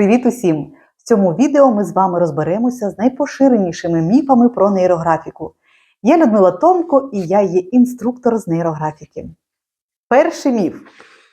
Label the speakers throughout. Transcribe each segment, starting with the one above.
Speaker 1: Привіт усім! В цьому відео ми з вами розберемося з найпоширенішими міфами про нейрографіку. Я Людмила Томко і я є інструктор з нейрографіки. Перший міф: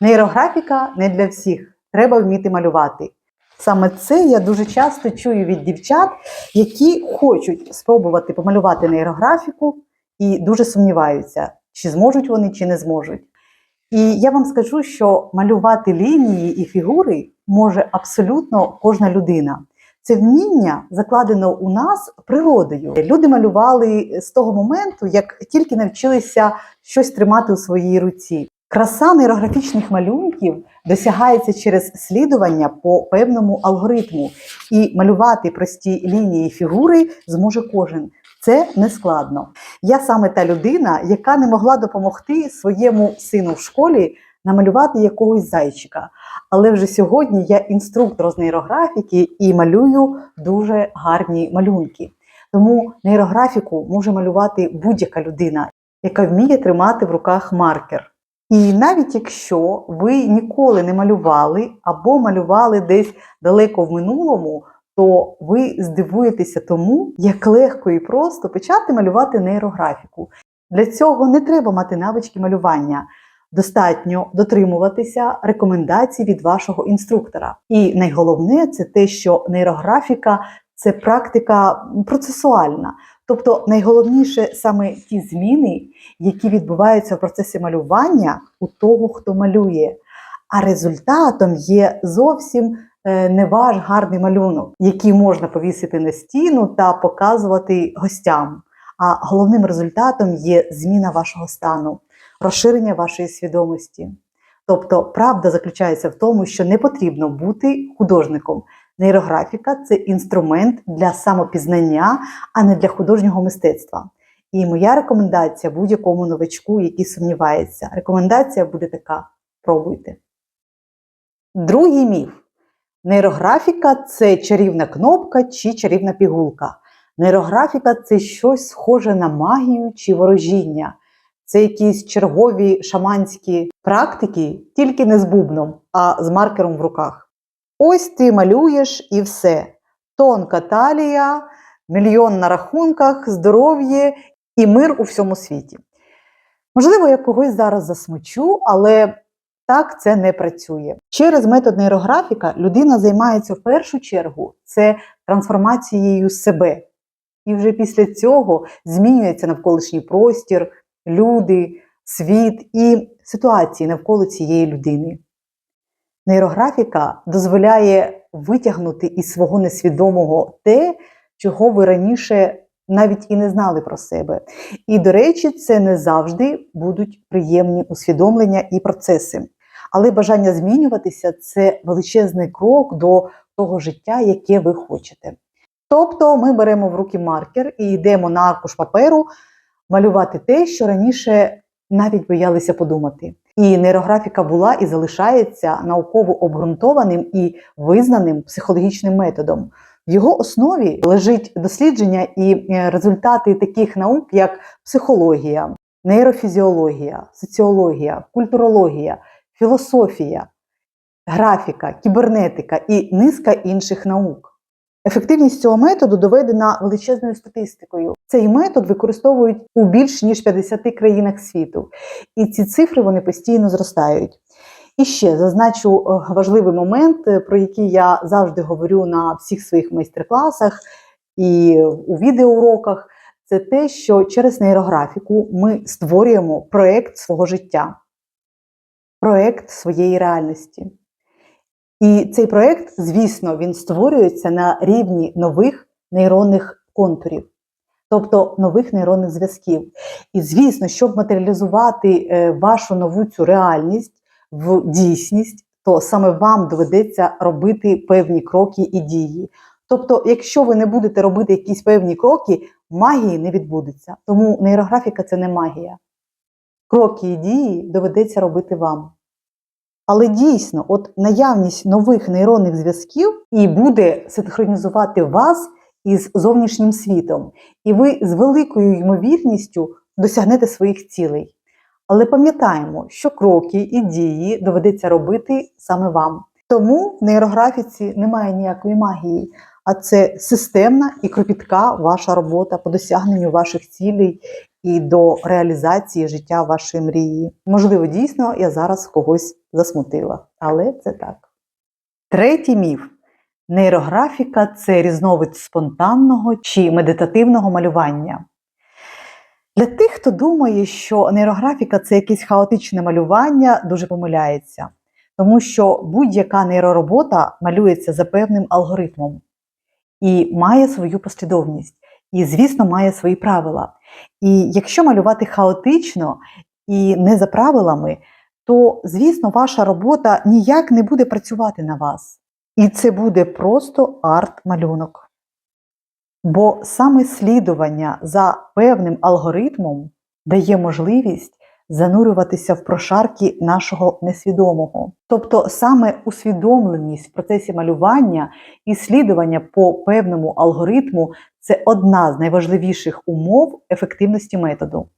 Speaker 1: нейрографіка не для всіх. Треба вміти малювати. Саме це я дуже часто чую від дівчат, які хочуть спробувати помалювати нейрографіку і дуже сумніваються, чи зможуть вони, чи не зможуть. І я вам скажу, що малювати лінії і фігури може абсолютно кожна людина. Це вміння закладено у нас природою. Люди малювали з того моменту, як тільки навчилися щось тримати у своїй руці. Краса нейрографічних малюнків досягається через слідування по певному алгоритму, і малювати прості лінії фігури зможе кожен. Це не складно. Я саме та людина, яка не могла допомогти своєму сину в школі намалювати якогось зайчика. Але вже сьогодні я інструктор з нейрографіки і малюю дуже гарні малюнки. Тому нейрографіку може малювати будь-яка людина, яка вміє тримати в руках маркер. І навіть якщо ви ніколи не малювали або малювали десь далеко в минулому, то ви здивуєтеся тому, як легко і просто почати малювати нейрографіку. Для цього не треба мати навички малювання. Достатньо дотримуватися рекомендацій від вашого інструктора. І найголовне це те, що нейрографіка це практика процесуальна. Тобто найголовніше саме ті зміни, які відбуваються в процесі малювання у того, хто малює. А результатом є зовсім е, не ваш гарний малюнок, який можна повісити на стіну та показувати гостям. А головним результатом є зміна вашого стану, розширення вашої свідомості. Тобто, правда заключається в тому, що не потрібно бути художником. Нейрографіка це інструмент для самопізнання, а не для художнього мистецтва. І моя рекомендація будь-якому новачку, який сумнівається, рекомендація буде така: пробуйте. Другий міф: нейрографіка це чарівна кнопка чи чарівна пігулка. Нейрографіка це щось схоже на магію чи ворожіння. Це якісь чергові шаманські практики, тільки не з бубном, а з маркером в руках. Ось ти малюєш і все. Тонка талія, мільйон на рахунках, здоров'я і мир у всьому світі. Можливо, я когось зараз засмучу, але так це не працює. Через метод нейрографіка людина займається в першу чергу це трансформацією себе. І вже після цього змінюється навколишній простір, люди, світ і ситуації навколо цієї людини. Нейрографіка дозволяє витягнути із свого несвідомого те, чого ви раніше навіть і не знали про себе. І, до речі, це не завжди будуть приємні усвідомлення і процеси. Але бажання змінюватися це величезний крок до того життя, яке ви хочете. Тобто ми беремо в руки маркер і йдемо на аркуш паперу малювати те, що раніше навіть боялися подумати. І нейрографіка була і залишається науково обґрунтованим і визнаним психологічним методом. В його основі лежить дослідження і результати таких наук, як психологія, нейрофізіологія, соціологія, культурологія, філософія, графіка, кібернетика і низка інших наук. Ефективність цього методу доведена величезною статистикою. Цей метод використовують у більш ніж 50 країнах світу, і ці цифри вони постійно зростають. І ще зазначу е, важливий момент, е, про який я завжди говорю на всіх своїх майстер-класах і у відеоуроках. Це те, що через нейрографіку ми створюємо проєкт свого життя, проєкт своєї реальності. І цей проєкт, звісно, він створюється на рівні нових нейронних контурів, тобто нових нейронних зв'язків. І, звісно, щоб матеріалізувати е, вашу нову цю реальність в дійсність, то саме вам доведеться робити певні кроки і дії. Тобто, якщо ви не будете робити якісь певні кроки, магії не відбудеться. Тому нейрографіка це не магія. Кроки і дії доведеться робити вам. Але дійсно, от наявність нових нейронних зв'язків і буде синхронізувати вас із зовнішнім світом, і ви з великою ймовірністю досягнете своїх цілей. Але пам'ятаємо, що кроки і дії доведеться робити саме вам. Тому в нейрографіці немає ніякої магії, а це системна і кропітка ваша робота по досягненню ваших цілей і до реалізації життя вашої мрії. Можливо, дійсно, я зараз когось засмутила, але це так. Третій міф. Нейрографіка це різновид спонтанного чи медитативного малювання. Для тих, хто думає, що нейрографіка це якесь хаотичне малювання, дуже помиляється, тому що будь-яка нейроробота малюється за певним алгоритмом і має свою послідовність, і, звісно, має свої правила. І якщо малювати хаотично і не за правилами, то, звісно, ваша робота ніяк не буде працювати на вас. І це буде просто арт-малюнок. Бо саме слідування за певним алгоритмом дає можливість занурюватися в прошарки нашого несвідомого. Тобто саме усвідомленість в процесі малювання і слідування по певному алгоритму це одна з найважливіших умов ефективності методу.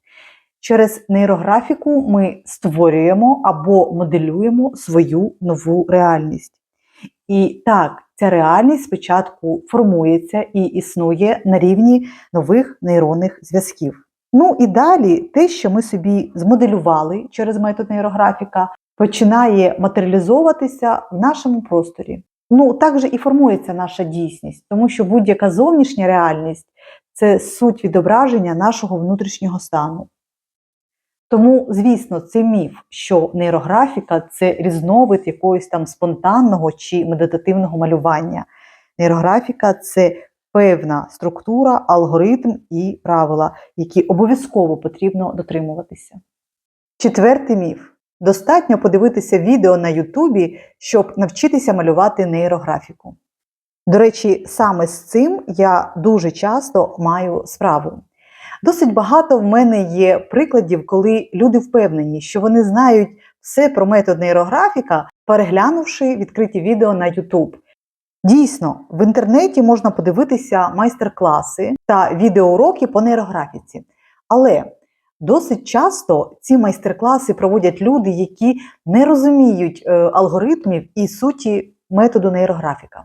Speaker 1: Через нейрографіку ми створюємо або моделюємо свою нову реальність. І так, ця реальність спочатку формується і існує на рівні нових нейронних зв'язків. Ну і далі те, що ми собі змоделювали через метод нейрографіка, починає матеріалізовуватися в нашому просторі. Ну, так же і формується наша дійсність, тому що будь-яка зовнішня реальність це суть відображення нашого внутрішнього стану. Тому, звісно, це міф, що нейрографіка це різновид якогось там спонтанного чи медитативного малювання. Нейрографіка це певна структура, алгоритм і правила, які обов'язково потрібно дотримуватися. Четвертий міф. Достатньо подивитися відео на Ютубі, щоб навчитися малювати нейрографіку. До речі, саме з цим я дуже часто маю справу. Досить багато в мене є прикладів, коли люди впевнені, що вони знають все про метод нейрографіка, переглянувши відкриті відео на YouTube. Дійсно, в інтернеті можна подивитися майстер-класи та відеоуроки по нейрографіці. Але досить часто ці майстер-класи проводять люди, які не розуміють е, алгоритмів і суті методу нейрографіка.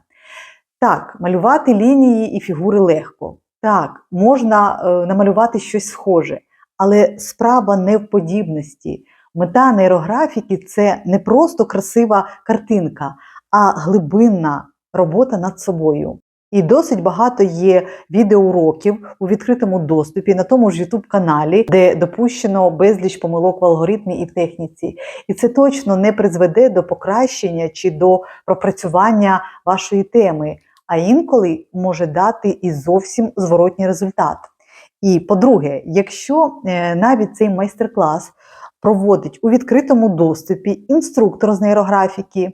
Speaker 1: Так, малювати лінії і фігури легко. Так, можна е, намалювати щось схоже, але справа не в подібності. Мета нейрографіки це не просто красива картинка, а глибинна робота над собою. І досить багато є відеоуроків у відкритому доступі на тому ж youtube каналі, де допущено безліч помилок в алгоритмі і в техніці. І це точно не призведе до покращення чи до пропрацювання вашої теми а інколи може дати і зовсім зворотній результат. І по-друге, якщо е, навіть цей майстер-клас проводить у відкритому доступі інструктор з нейрографіки,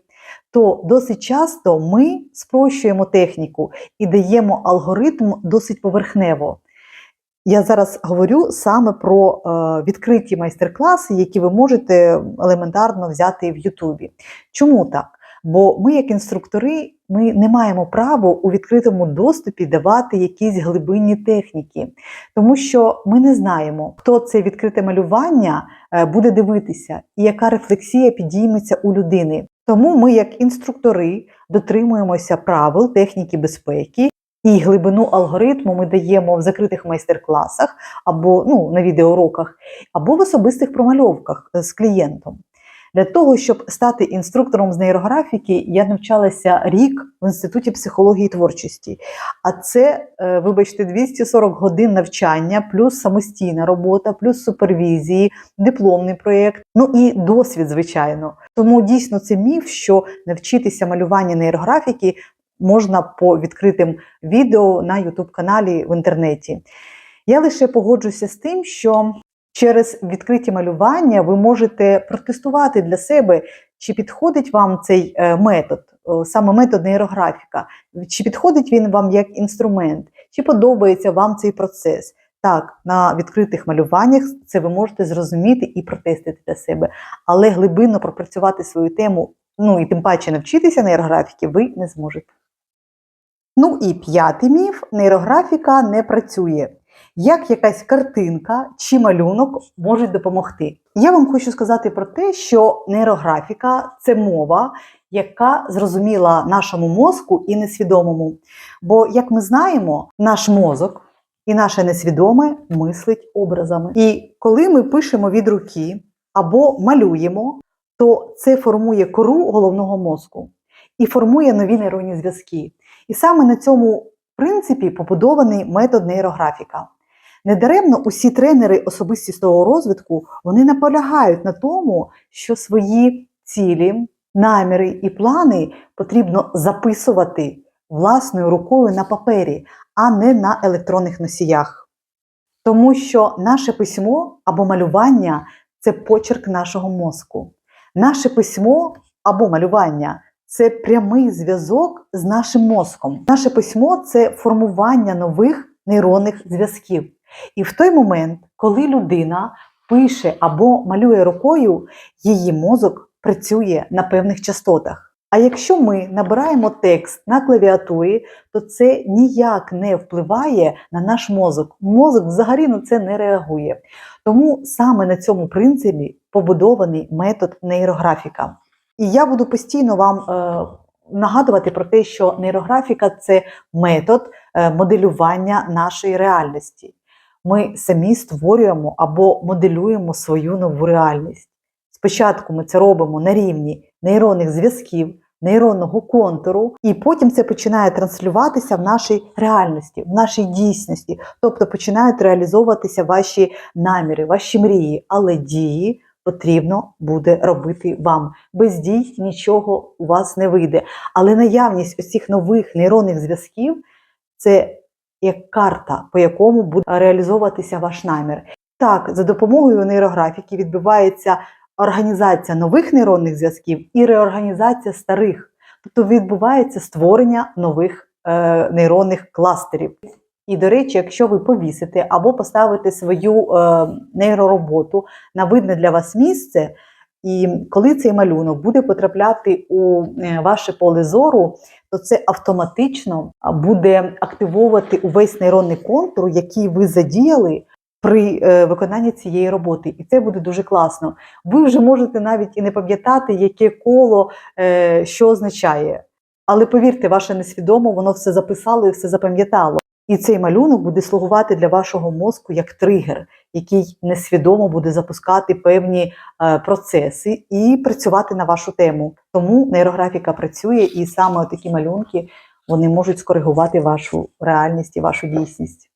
Speaker 1: то досить часто ми спрощуємо техніку і даємо алгоритм досить поверхнево. Я зараз говорю саме про е, відкриті майстер-класи, які ви можете елементарно взяти в Ютубі. Чому так? Бо ми, як інструктори, ми не маємо права у відкритому доступі давати якісь глибинні техніки, тому що ми не знаємо, хто це відкрите малювання е, буде дивитися і яка рефлексія підійметься у людини. Тому ми, як інструктори, дотримуємося правил техніки безпеки. І глибину алгоритму ми даємо в закритих майстер-класах або ну, на відеоуроках, або в особистих промальовках е, з клієнтом. Для того, щоб стати інструктором з нейрографіки, я навчалася рік в інституті психології і творчості. А це, е, вибачте, 240 годин навчання, плюс самостійна робота, плюс супервізії, дипломний проєкт, ну і досвід, звичайно. Тому дійсно це міф, що навчитися малювання нейрографіки можна по відкритим відео на youtube каналі в інтернеті. Я лише погоджуся з тим, що Через відкриті малювання ви можете протестувати для себе, чи підходить вам цей е, метод, саме метод нейрографіка, чи підходить він вам як інструмент, чи подобається вам цей процес. Так, на відкритих малюваннях це ви можете зрозуміти і протестити для себе, але глибинно пропрацювати свою тему, ну і тим паче навчитися нейрографіки, ви не зможете. Ну і п'ятий міф: нейрографіка не працює як якась картинка чи малюнок можуть допомогти. Я вам хочу сказати про те, що нейрографіка це мова, яка зрозуміла нашому мозку і несвідомому. Бо, як ми знаємо, наш мозок і наше несвідоме мислить образами. І коли ми пишемо від руки або малюємо, то це формує кору головного мозку і формує нові нейронні зв'язки. І саме на цьому принципі побудований метод нейрографіка. Недаремно усі тренери особистісного розвитку вони наполягають на тому, що свої цілі, наміри і плани потрібно записувати власною рукою на папері, а не на електронних носіях. Тому що наше письмо або малювання це почерк нашого мозку. Наше письмо або малювання це прямий зв'язок з нашим мозком. Наше письмо це формування нових нейронних зв'язків. І в той момент, коли людина пише або малює рукою, її мозок працює на певних частотах. А якщо ми набираємо текст на клавіатурі, то це ніяк не впливає на наш мозок. Мозок взагалі на це не реагує. Тому саме на цьому принципі побудований метод нейрографіка. І я буду постійно вам е, нагадувати про те, що нейрографіка це метод е, моделювання нашої реальності. Ми самі створюємо або моделюємо свою нову реальність. Спочатку ми це робимо на рівні нейронних зв'язків, нейронного контуру, і потім це починає транслюватися в нашій реальності, в нашій дійсності, тобто починають реалізовуватися ваші наміри, ваші мрії, але дії потрібно буде робити вам. Без дій нічого у вас не вийде. Але наявність цих нових нейронних зв'язків це як карта, по якому буде реалізовуватися ваш намір. Так, за допомогою нейрографіки відбувається організація нових нейронних зв'язків і реорганізація старих. Тобто відбувається створення нових е, нейронних кластерів. І, до речі, якщо ви повісите або поставите свою е, нейророботу на видне для вас місце, і коли цей малюнок буде потрапляти у е, ваше поле зору, то це автоматично буде активовувати увесь нейронний контур, який ви задіяли при е, виконанні цієї роботи. І це буде дуже класно. Ви вже можете навіть і не пам'ятати, яке коло е, що означає. Але повірте, ваше несвідомо, воно все записало і все запам'ятало. І цей малюнок буде слугувати для вашого мозку як тригер, який несвідомо буде запускати певні е, процеси і працювати на вашу тему. Тому нейрографіка працює, і саме такі малюнки вони можуть скоригувати вашу реальність і вашу дійсність.